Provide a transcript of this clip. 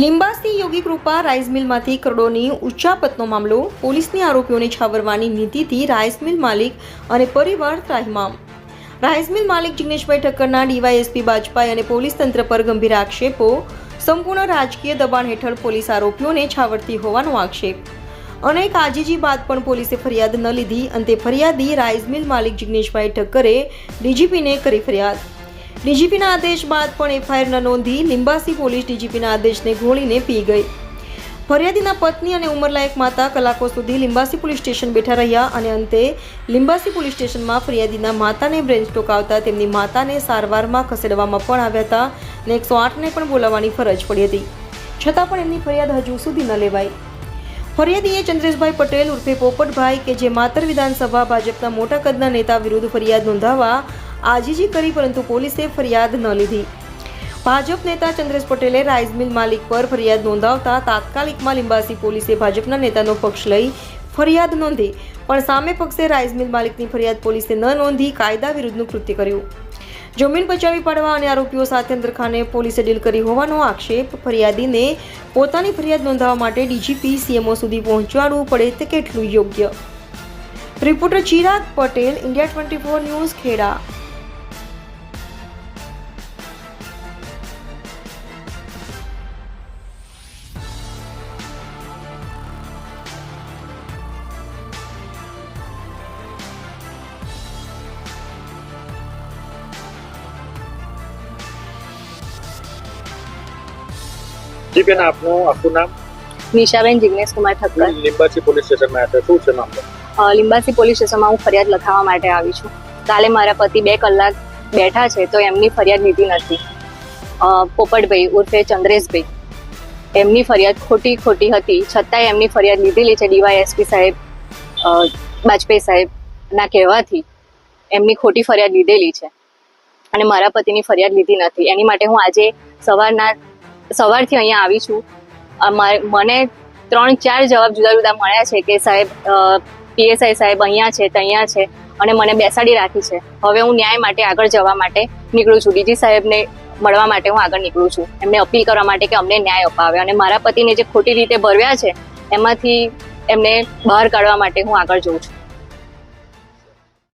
લિંબાસી યોગી કૃપા rice મિલમાંથી કરોડોની ઉચ્ચાપતનો મામલો, પોલીસની આરોપીઓને છાવરવાની નીતિથી રાઈસ મિલ માલિક અને પરિવાર ત્રાહિમામ. રાઈસ મિલ માલિક જિગ્નેશભાઈ ઠક્કરના ડીવાયએસપી બાજપાઈ અને પોલીસ તંત્ર પર ગંભીર આક્ષેપો, સંપૂર્ણ રાજકીય દબાણ હેઠળ પોલીસ આરોપીઓને છાવરતી હોવાનો આક્ષેપ. અનેક આજીજી બાદ પણ પોલીસે ફરિયાદ ન લીધી, અંતે ફરિયાદી રાઈસ મિલ માલિક જિગ્નેશભાઈ ઠક્કરે ડીજીપીને કરી ફરિયાદ. ડીજીપીના આદેશ બાદ પણ એફઆઈઆર ન નોંધી લિંબાસી પોલીસ ડીજીપીના આદેશને ઘોળીને પી ગઈ. ફરિયાદીના પત્ની અને ઉંમરલાયક માતા કલાકો સુધી લિંબાસી પોલીસ સ્ટેશન બેઠા રહ્યા અને અંતે લિંબાસી પોલીસ સ્ટેશનમાં ફરિયાદીના માતાને બ્રેન સ્ટ્રોક આવતા તેમની માતાને સારવારમાં ખસેડવામાં પણ આવ્યા હતા અને એકસો આઠને પણ બોલાવવાની ફરજ પડી હતી. છતાં પણ એમની ફરિયાદ હજુ સુધી ન લેવાઈ. ફરિયાદીએ ચંદ્રેશભાઈ પટેલ ઉર્ફે પોપટભાઈ કે જે માતર વિધાનસભા ભાજપના મોટા કદના નેતા વિરુદ્ધ ફરિયાદ નોંધાવવા આજીજી કરી પરંતુ પોલીસે ફરિયાદ ન લીધી. ભાજપ નેતા ચંદ્રેશ પટેલે રાઈસ મિલ માલિક પર ફરિયાદ નોંધાવતા તાત્કાલિકમાં લિંબાસી પોલીસે ભાજપના નેતાનો પક્ષ લઈ ફરિયાદ નોંધી, પણ સામે પક્ષે રાઈસ મિલ માલિકની ફરિયાદ પોલીસે ન નોંધી કાયદા વિરુદ્ધનું કૃત્ય કર્યું. જમીન બચાવી પાડવા અને આરોપીઓ સાથે અંદરખાને પોલીસે ડીલ કરી હોવાનો આક્ષેપ. ફરિયાદીને પોતાની ફરિયાદ નોંધાવવા માટે ડીજીપી, સીએમઓ સુધી પહોંચાડવું પડે તે કેટલું યોગ્ય? Reporter Chirag Patel, India twenty four news, Kheda. જી બેન આપનું આખું નામ? નિશાબેન જિગ્નેશ કુમાર ઠક્કર. લીંબાચી પોલીસ સ્ટેશનમાં આવ્યા શું છે મામલો? લીંબાસી પોલીસ સ્ટેશનમાં હું ફરિયાદ લખાવવા માટે આવી છું. કાલે મારા પતિ બે કલાક બેઠા છે તો એમની ફરિયાદ લીધી નથી. પોપટભાઈ ઉર્ફે ચંદ્રેશભાઈ. એમની ફરિયાદ ખોટી ખોટી હતી. છતાંય એમની ફરિયાદ લીધેલી છે ડીવાયએસપી સાહેબ બાજપેયી સાહેબના કહેવાથી. એમની ખોટી ફરિયાદ લીધેલી છે. અને મારા પતિની ફરિયાદ લીધી નથી. એની માટે હું આજે સવારના સવારથી અહીંયા આવી છું. મને ત્રણ, ચાર જવાબ જુદા જુદા મળ્યા છે કે સાહેબ પીએસઆઈ સાહેબ અહીંયા છે, ત્યાં છે અને મને બેસાડી રાખી છે. હવે હું ન્યાય માટે આગળ જવા માટે નીકળું છું. ડીજી સાહેબને મળવા માટે હું આગળ નીકળું છું. એમને અપીલ કરવા માટે કે અમને ન્યાય અપાવે અને મારા પતિને જે ખોટી રીતે ભરવ્યા છે, એમાંથી એમને બહાર કાઢવા માટે હું આગળ જઉં છું.